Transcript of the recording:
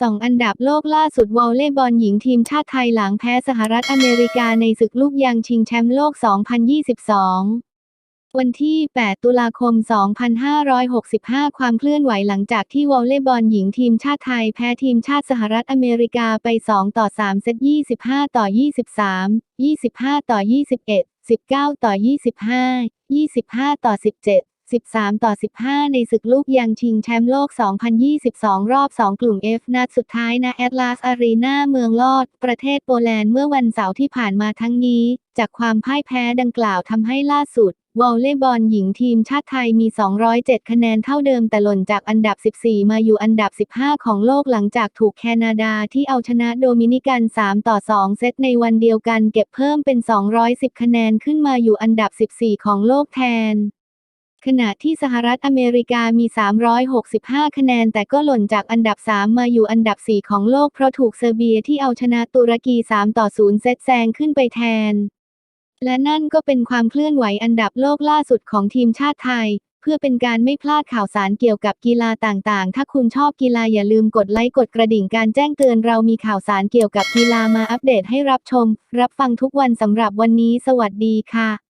สองอันดับโลกล่าสุดวอลเลย์บอลหญิงทีมชาติไทยหลังแพ้สหรัฐอเมริกาในศึกลูกยางชิงแชมป์โลก 2022วันที่ 8 ตุลาคม 2565 ความเคลื่อนไหวหลังจากที่วอลเลย์บอลหญิงทีมชาติไทยแพ้ทีมชาติสหรัฐอเมริกาไป 2 ต่อ 3 เซต 25 ต่อ 23 25 ต่อ 21 19 ต่อ 25 25 ต่อ 17 13 ต่อ 15 ในศึกลูกยางชิงแชมป์โลก 2022 รอบ 2 กลุ่ม F นัดสุดท้ายณแอตลาสอารีนาเมืองลอด ประเทศโปแลนด์เมื่อวันเสาร์ที่ผ่านมาทั้งนี้ จากความพ่ายแพ้ดังกล่าวทำให้ล่าสุดวอลเลย์บอลหญิงทีมชาติไทยมี 207 คะแนนเท่าเดิมแต่หล่นจากอันดับ 14 มาอยู่อันดับ 15 ของโลกหลังจากถูกแคนาดาที่เอาชนะโดมินิกัน 3 ต่อ 2 เซตในวันเดียวกันเก็บเพิ่มเป็น 210 คะแนนขึ้นมาอยู่อันดับ 14 ของโลกแทน ขณะที่สหรัฐอเมริกามี 365 คะแนน แต่ก็หล่นจากอันดับ 3 มาอยู่อันดับ 4 ของโลกเพราะถูกเซอร์เบียที่เอาชนะตุรกี 3 ต่อ 0 เซตแซงขึ้นไปแทน และนั่นก็เป็นความเคลื่อนไหวอันดับโลกล่าสุดของทีมชาติไทย เพื่อเป็นการไม่พลาดข่าวสารเกี่ยวกับกีฬาต่างๆ ถ้าคุณชอบกีฬาอย่าลืมกดไลค์กดกระดิ่งการแจ้งเตือนเรามีข่าวสารเกี่ยวกับกีฬามาอัปเดตให้รับชม รับฟังทุกวันสำหรับวันนี้ สวัสดีค่ะ